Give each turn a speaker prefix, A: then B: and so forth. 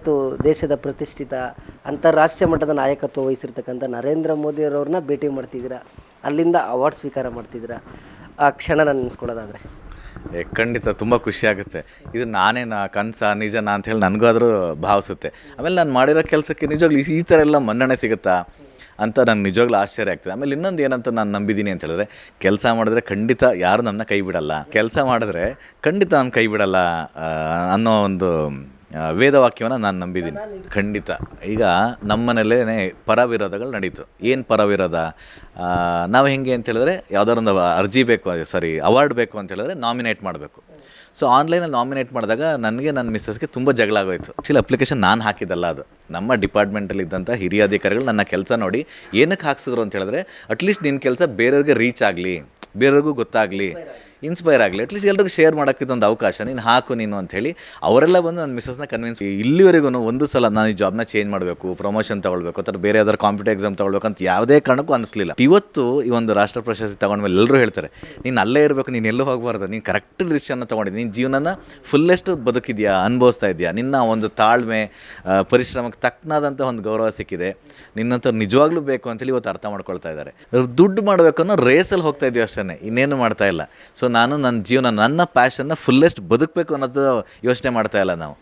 A: ಮತ್ತು ದೇಶದ ಪ್ರತಿಷ್ಠಿತ ಅಂತಾರಾಷ್ಟ್ರೀಯ ಮಟ್ಟದ ನಾಯಕತ್ವ ವಹಿಸಿರ್ತಕ್ಕಂಥ ನರೇಂದ್ರ ಮೋದಿಯವ್ರವ್ರನ್ನ ಭೇಟಿ ಮಾಡ್ತಿದ್ದೀರಾ? ಅಲ್ಲಿಂದ ಅವಾರ್ಡ್ ಸ್ವೀಕಾರ ಮಾಡ್ತಿದ್ದೀರಾ? ಆ ಕ್ಷಣನ ನೆನೆಸ್ಕೊಳ್ಳೋದಾದರೆ.
B: ಏ, ಖಂಡಿತ ತುಂಬ ಖುಷಿ ಆಗುತ್ತೆ. ಇದು ನಾನೇನಾ ಕನಸ ನಿಜನಾ ಅಂತ ಹೇಳಿ ನನಗೂ ಆದರೂ ಭಾವಿಸುತ್ತೆ. ಆಮೇಲೆ ನಾನು ಮಾಡಿರೋ ಕೆಲಸಕ್ಕೆ ನಿಜವಾಗ್ಲೂ ಈ- ಥರ ಎಲ್ಲ ಮನ್ನಣೆ ಸಿಗುತ್ತಾ? ಅಂತ ನಂಗೆ ನಿಜವಾಗ್ಲೂ ಆಶ್ಚರ್ಯ ಆಗ್ತದೆ. ಆಮೇಲೆ ಇನ್ನೊಂದು ಏನಂತ ನಾನು ನಂಬಿದ್ದೀನಿ ಅಂತ ಹೇಳಿದ್ರೆ ಕೆಲಸ ಮಾಡಿದ್ರೆ ಖಂಡಿತ ಯಾರು ನನ್ನ ಕೈ ಬಿಡಲ್ಲ. ಕೆಲಸ ಮಾಡಿದ್ರೆ ಖಂಡಿತ ನನ್ನ ಕೈ ಬಿಡಲ್ಲ ಅನ್ನೋ ಒಂದು ವೇದವಾಕ್ಯವನ್ನು ನಾನು ನಂಬಿದ್ದೀನಿ. ಖಂಡಿತ. ಈಗ ನಮ್ಮನೇಲೇ ಪರವಿರೋಧಗಳು ನಡೀತು. ಏನು ಪರವಿರೋಧ? ನಾವು ಹೆಂಗೆ ಅಂತ ಹೇಳಿದ್ರೆ ಯಾವುದಾದ್ರೊಂದು ಅರ್ಜಿ ಬೇಕು ಸಾರಿ ಅವಾರ್ಡ್ ಬೇಕು ಅಂತ ಹೇಳಿದ್ರೆ ನಾಮಿನೇಟ್ ಮಾಡಬೇಕು. ಸೊ ಆನ್ಲೈನಲ್ಲಿ ನಾಮಿನೇಟ್ ಮಾಡಿದಾಗ ನನಗೆ ನನ್ನ ಮಿಸ್ಸಸ್ಗೆ ತುಂಬ ಜಗಳ ಆಗೋಯ್ತು. ಆ್ಯಕ್ಚುಲಿ ಅಪ್ಲಿಕೇಶನ್ ನಾನು ಹಾಕಿದ್ದಲ್ಲ ಅದು. ನಮ್ಮ ಡಿಪಾರ್ಟ್ಮೆಂಟಲ್ಲಿ ಇದ್ದಂಥ ಹಿರಿಯ ಅಧಿಕಾರಿಗಳು ನನ್ನ ಕೆಲಸ ನೋಡಿ ಏನಕ್ಕೆ ಹಾಕ್ಸಿದ್ರು ಅಂತ ಹೇಳಿದ್ರೆ ಅಟ್ಲೀಸ್ಟ್ ನಿನ್ನ ಕೆಲಸ ಬೇರೆಯವ್ರಿಗೆ ರೀಚ್ ಆಗಲಿ, ಬೇರೆಯವ್ರಿಗೂ ಗೊತ್ತಾಗಲಿ ಇನ್ಸ್ಪೈರ್ ಆಗಲಿ. ಅಟ್ಲೀಸ್ಟ್ ಎಲ್ರಿಗೂ ಶೇರ್ ಮಾಡೋಕ್ಕೆ ಇದೊಂದು ಅವಕಾಶ. ನೀನು ಹಾಕು ನೀನು ಅಂಥೇಳಿ. ಅವರೆಲ್ಲ ಬಂದು ನನ್ನ ಮಿಸ್ಸಸ್ನ ಕನ್ವಿನ್ಸ್ ಇಲ್ಲಿವರೆಗೂ ಒಂದು ಸಲ ನಾನು ಈ ಜಾಬ್ನ ಚೇಂಜ್ ಮಾಡಬೇಕು ಪ್ರಮೋಷನ್ ತೊಗೊಳ್ಬೇಕು, ಅಥವಾ ಬೇರೆ ಯಾವ್ದಾದ್ರು ಕಾಂಪಿಟೇಟಿವ್ ಎಕ್ಸಾಮ್ ತೊಗೊಳ್ಬೇಕು ಅಂತ ಯಾವುದೇ ಕಾರಣಕ್ಕೂ ಅನಿಸ್ಲಿಲ್ಲ. ಇವತ್ತು ಈ ಒಂದು ರಾಷ್ಟ್ರ ಪ್ರಶಸ್ತಿ ತಗೊಂಡ್ಮೇಲೆ ಎಲ್ಲರೂ ಹೇಳ್ತಾರೆ, ನೀನು ಅಲ್ಲೇ ಇರಬೇಕು, ನೀನು ಎಲ್ಲೂ ಹೋಗಬಾರ್ದು, ನೀನು ಕರೆಕ್ಟ್ ಡಿಸಿಷನ್ನ ತೊಗೊಂಡಿದ್ದೆ ನೀನು ಜೀವನನ ಫುಲ್ಲೆಸ್ಟ್ ಬದುಕಿದ್ಯಾ, ಅನುಭವಿಸ್ತಾ ಇದೆಯಾ? ನಿನ್ನ ಒಂದು ತಾಳ್ಮೆ ಪರಿಶ್ರಮಕ್ಕೆ ತಕ್ಕನಾದಂಥ ಒಂದು ಗೌರವ ಸಿಕ್ಕಿದೆ. ನಿನ್ನಂತ ನಿಜವಾಗ್ಲೂ ಬೇಕು ಅಂತೇಳಿ ಇವತ್ತು ಅರ್ಥ ಮಾಡ್ಕೊಳ್ತಾ ಇದ್ದಾರೆ. ದುಡ್ಡು ಮಾಡಬೇಕು ಅನ್ನೋ ರೇಸಲ್ಲಿ ಹೋಗ್ತಾ ಇದೀವಿ ಅಷ್ಟೇ ಇನ್ನೇನು ಮಾಡ್ತಾ ಇಲ್ಲ. ಸೊ ನಾನು ನನ್ನ ಜೀವನ ನನ್ನ ಪ್ಯಾಷನ್ನ ಫುಲ್ಲೆಸ್ಟ್ ಬದುಕಬೇಕು ಅನ್ನೋದು ಯೋಚನೆ ಮಾಡ್ತಾ ಇಲ್ಲ ನಾವು.